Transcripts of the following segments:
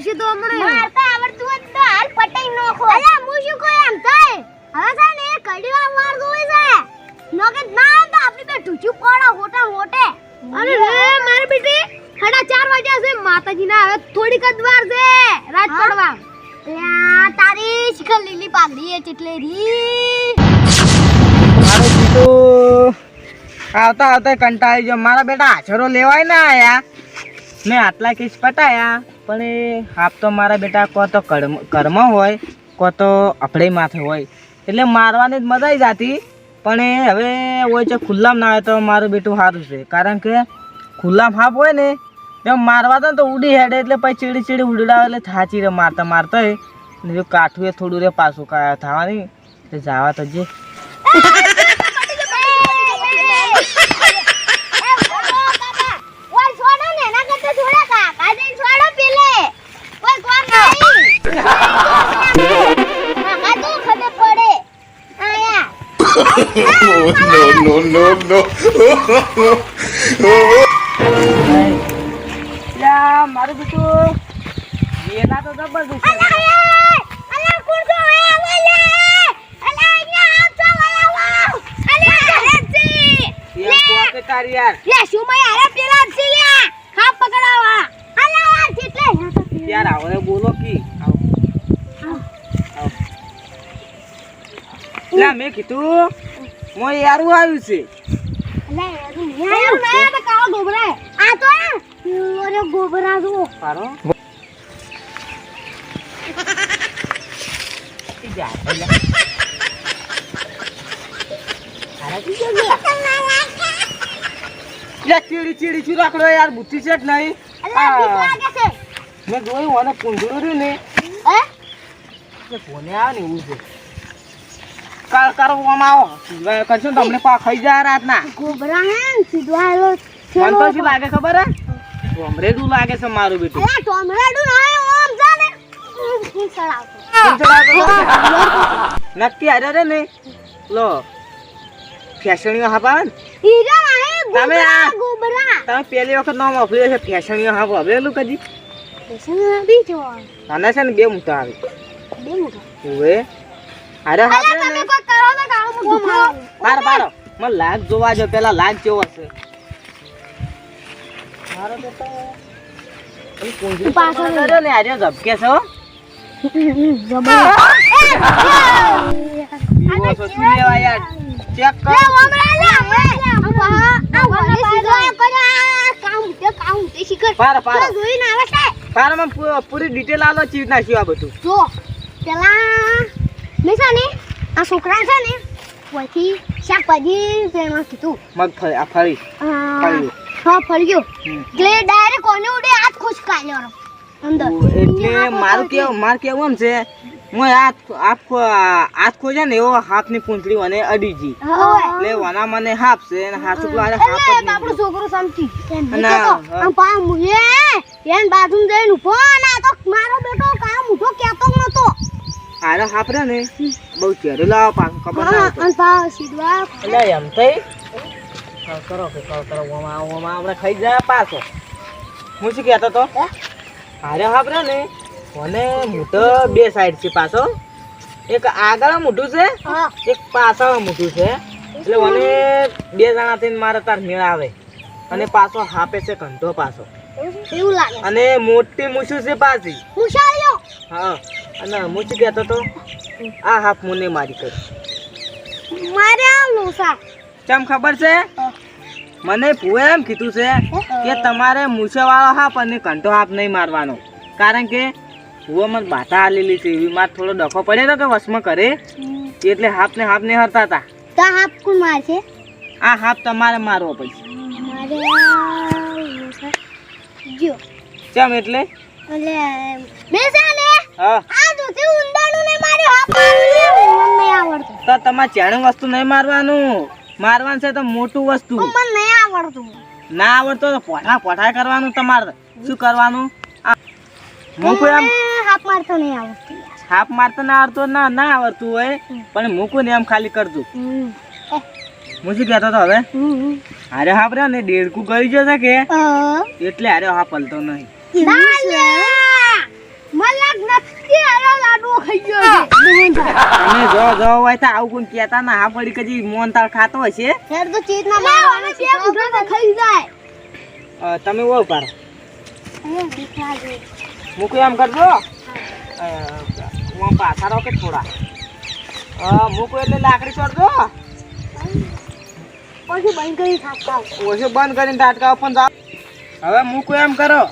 આવશે તો હમણે. મારતા આવડતું હોત તો હાલ પટાઈ નાખો. અલા હું શું કહું એમ? થાય હવે છે ને એ કડીવા માર ગોઈ છે નોકે ના આવે તો આપણી બે ઢૂચું કોડા હોટા હોટે. અરે રે મારી બેટી સાડા ચાર વાગ્યા છે. માતાજી ના હવે થોડીક જ વાર છે. રાત પડવા. તારી શિખર લીલી પાઘડી એ ચેટલે રી. આવતા આવતા કંટાળી ગયો. મારા બેટા હાજરો લેવાય ના આયા. ને આટલા કેસ પટાયા. પણ એ હાફ તો મારા બેટા કો તો કર્મ કર્મ હોય, કો તો અફળે માથે હોય. એટલે મારવાની જ મજા આવી જાતી. પણ એ હવે હોય છે ખુલ્લામાં, ના આવે તો મારું બેટું સારું છે. કારણ કે ખુલ્લામાં હાફ હોય ને, એમ મારવા તો ઉડી હેડે એટલે પછી ચીડી ચીડી ઉડાવે એટલે થાચી રે મારતા મારતા હોય ને જો કાઠું એ થોડું રે પાછું થવાની. તે જવા તો જે. no, no, no, મારું યાર લે બોલો કી. આવો. જા પેલા. હારા કી ગયા ગયા? યા ચીડી ચીડી ચી રાખડો યાર? બુદ્ધિ છે જ નહીં? આ, છે. મેં જોયું અને પૂંજડું રહ્યું ને. એટલે ફોને આવે ને એવું છે? કરવામાં આવો. કરશો તમને પા ખાઈ જાય રાતના. ગોબરા હે સીધો આવેલો મને તો શું લાગે ખબર હે? અમરેડું લાગે છે મારું બેટું. અલા ટોમરાડું ના ઓમ જાને છે લાગે? નક્કી હારે રે ને. લો ફેશણીઓ હાપા ને? હીરા આહે તમે ગોબરા ગોબરા. તમે પહેલી વખત નામ વાપર્યું છે ફેશણીઓ હાપ વાપરેલું કદી? પેશન બીજો આના છે ને બે મોટા આવે. બે મોટો ઓવે અરે અલા તમે કોઈ કરો ને કાળો મોટો બારો બારો મને લાગ જોવા જો પેલા લાગ કેવો હશે મારો બેટો એ પૂંછડી પાછળ પાછળ કર્યો ને આર્યો ઝબકે છે હો ચેક કરો પાર પાર પારમાં પૂરી ડિટેલ આલો ચીજ નાખ્યું આ બધું છોકરા છે ને પછી શાકભાજી પેમાં કીધું. મગફળી આ ફળી હા ફળ્યો એટલે ડાયરેક્ટ કોને ઉડે હાથ ખુશ કાઢ્યો અંદર. એટલે મારું કેવું મારું કેવું એમ છે હું હાથ હાથ ખોજે ને એવો હાથની પૂંછડી મને અડીજી એટલે વના મને હાફ છે અને હાથ ઉપર આને હાફ જ આપણો છોકરો સમજી. ના. આમ પા મુએ એન બાજુ જઈને ઊભો ના તો મારો બેટો આરે હાફ રે ને બહુ ચેરો લાવો પાછું કબર ના. અને પા સીધવા એટલે એમ થઈ? હા, કરો કે કરો કરો ઓમાં ઓમાં આપણે ખાઈ જાય પાછો. હું શું કહેતો તો હારે હાબરે ને મને મોટો બે સાઈડ છે પાછો. એક આગળ મોટું છે હા. એક પાછળ મોટું છે. એટલે મને બે જણા થઈને મારે તાર મેળ આવે. અને પાછો હાપે છે ઘંટો પાછો. એવું લાગે. અને મોટી મૂછું છે પાછી. મુશાળ્યો હા અને હું શું કહેતો તો આ હાફ મુને મારી કર. મારે આ લોસા. ચમ ખબર છે? મને ભૂએ એમ કીધું છે કે તમારે મૂછેવાળો હાફ અને કંટો હાફ નહીં મારવાનો. કારણ કે ભૂએ મને બાતા આલેલી છે. એવી માર થોડો ડખો પડ્યો હતો કે વસમાં કરે. એટલે હાફ ને હાફ ને હરતા હતા તો હાફ કોણ મારશે? આ હાફ તમારે મારવો પડશે. મારે જો ચમ એટલે? એટલે મેં હા. આ જોતી ઊંડાણું ને મારે હાફ મારવું મને આવડતું. તો તમારે ચેણું વસ્તુ નહીં મારવાનું. મારવાનું છે તો મોટું વસ્તુ. મને નહીં આવડતું. ના આવડતો તો પોઠા પોઠા કરવાનું તમારે. શું કરવાનું? આ મૂકું એમ. મને હાફ મારતો નહીં આવડતું. હાપ મારતો ના આવડતો ના ના આવડતું હોય. પણ મૂકું ને એમ ખાલી કરજો. હું શું કહેતો હતો હવે. હારે હાપ રહ્યો ને દેડકું કરી જશે કે? એટલે હારે હા પલતો નહીં. દાલિયા! મલાક નથી આયો લાડવો ખાઈ ગયો છે. તમે જો જો આવું કોઈ કહેતા ના હા પડી કદી ખાતો હશે યાર તો ચીજ ના મારવાનો બે મુઠ્ઠો તો ખાઈ જાય. અ, તમે ઓળ પાડો અહીંયા બીક લાગે મૂકું એમ કરજો. હું પાછા રોકે થોડા? હા મૂકું એટલે લાકડી છોડજો. પછી બંધ કરી થાકતા ઓછું બંધ કરીને ટાટકા પણ જાઓ. હવે મૂકું એમ કરો.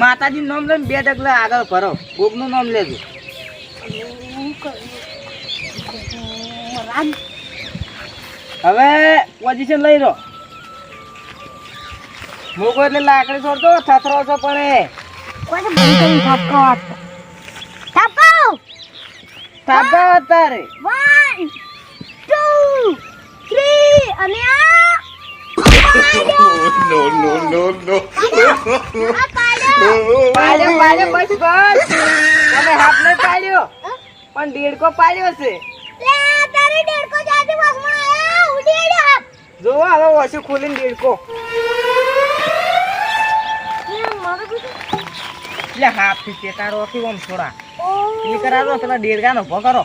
માતાજી નામ લઈને બે ડગલા આગળ ભરો. કોકનું નામ લેજો. હવે પોઝિશન લઈ લો. મૂકો એટલે લાકડી છોડતો થથરો છો પણ પછી બંધ કરી અત્યારે. અને આ no, no, no, no. પાડ્યો પાડ્યો પાડ્યો બસ બસ. તમે હાથ ને પાડ્યો. પણ દેડકો પાડ્યો છે. તારી જાતે વસમાં આયા. ઉડેડ્યો હાથ. જો હવે ઓછું ખોલીને દેડકો લે એટલે હાથથી ચેતારો કેવો ઓ એ કરાવો પેલા દેડકાનો ભો કરો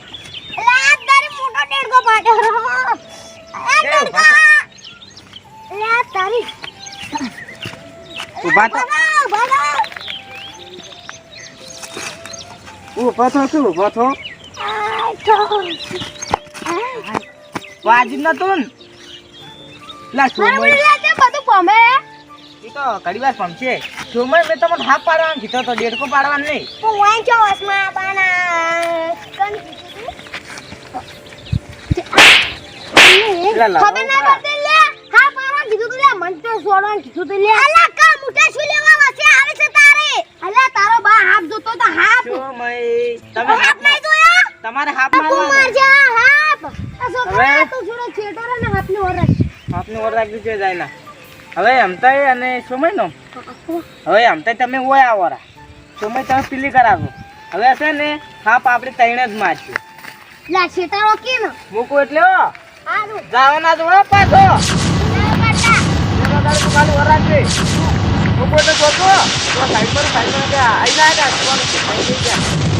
લે આ તારી મોટો ડેડકો પાડ્યો એ લે, ડેડકા લે આ તારી. ઊભા તો. ઊભો થો શું ઊભો થો? તો. વાજી નતું લા મારે સોમય મને લાગે બધું પમે. એ તો ઘડી વાર પમશે. સોમય મેં તમને હાફ પાડવાનું કીધો તો દેડકો પાડવાનું નહીં. હું વાંચ વસમાં બાના. કન ખબર ના પડતી તું મન તો સોડવાનું કીધું તું લે અલા કા મુઠા શું લેવા વાસે આવે છે તારે? અલા તારો બા હાથ જોતો તો હાફ મય? તમે હાથ હાફ જોયા તમારે હાફ તું માર જા હાથ. આ છોકરા? તું છોડો છેટો ને હાથ ને ઓર રાખ હાથ ને ઓર રાખી છે જાયલા. હવે અમતાઈ અને સોમય નો હવે હમતાય તમે ઓય આવરા સોમય તમે પીલી કરાવો. હવે છે ને હાપ આપણે તૈણે જ મારશું. લા છેટારો કે મૂકો મૂકું એટલે હો. આરું જવાના પાછો. ના રાખજે મૂકું એટલે જોતો સાઈડ પર સાઈડ પર. ગયા ના ગયા